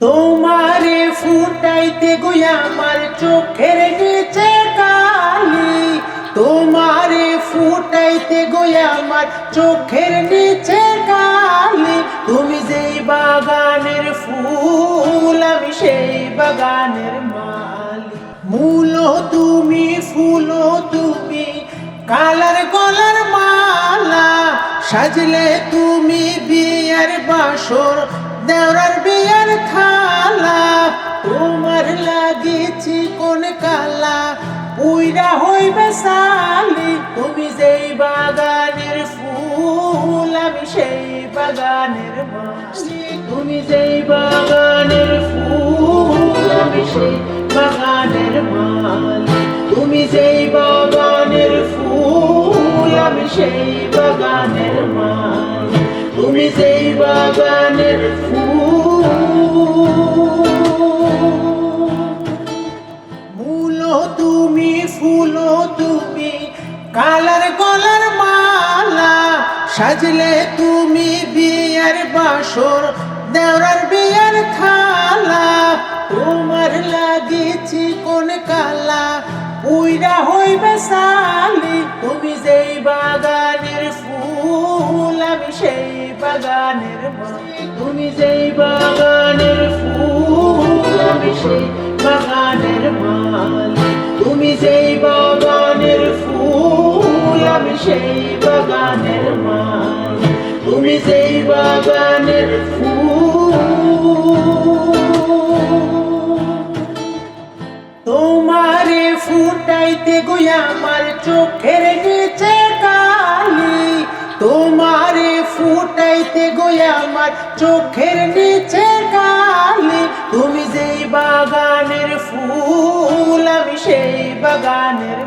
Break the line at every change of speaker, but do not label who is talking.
তোমারে ফুটাইতে গই আমার চোখের নিচে কালি। তোমারে ফুটাইতে গই আমার চোখের নিচে কালি। তুমি যেই বাগানের ফুল, আমি সেই বাগানের মালি। মূল তুমি, ফুল তুমি, কালার গলার মালা। সাজলে তুমি বিয়ের বাসর দেওরার লাগিয়েছি কোন কালা পুইরা হইবে সালি, তুমি যেই বাগানের ফুল, আমি সেই বাগানের মালি। তুমি যেই বাগানের ফুল, আমি সেই বাগানের মালি। তুমি যেই বাগানের ফুল, আমি সেই বাগানের মালি। তুমি যেই বাগানের ফুল ফুল তুমি, কালার গলার মালা সাজলে তুমি বিয়ের বাসর, দেওরার বিয়ের থালা। তোমার লাগিয়েছি কোন কালা উইরা হইবে সালি, তুমি যেই বাগানের ফুল, আমি সেই বাগানের তুমি যেই বাগানের ফুল, আমি সেই সেই বাগানের মালি তুমি যেই বাগানের ফুল। তোমারে ফুটাইতে গই আমার চোখের নিচে কালি, তোমারে ফুটাইতে গই আমার চোখের নিচে কালি, তুমি যেই বাগানের ফুল, আমি সেই বাগানের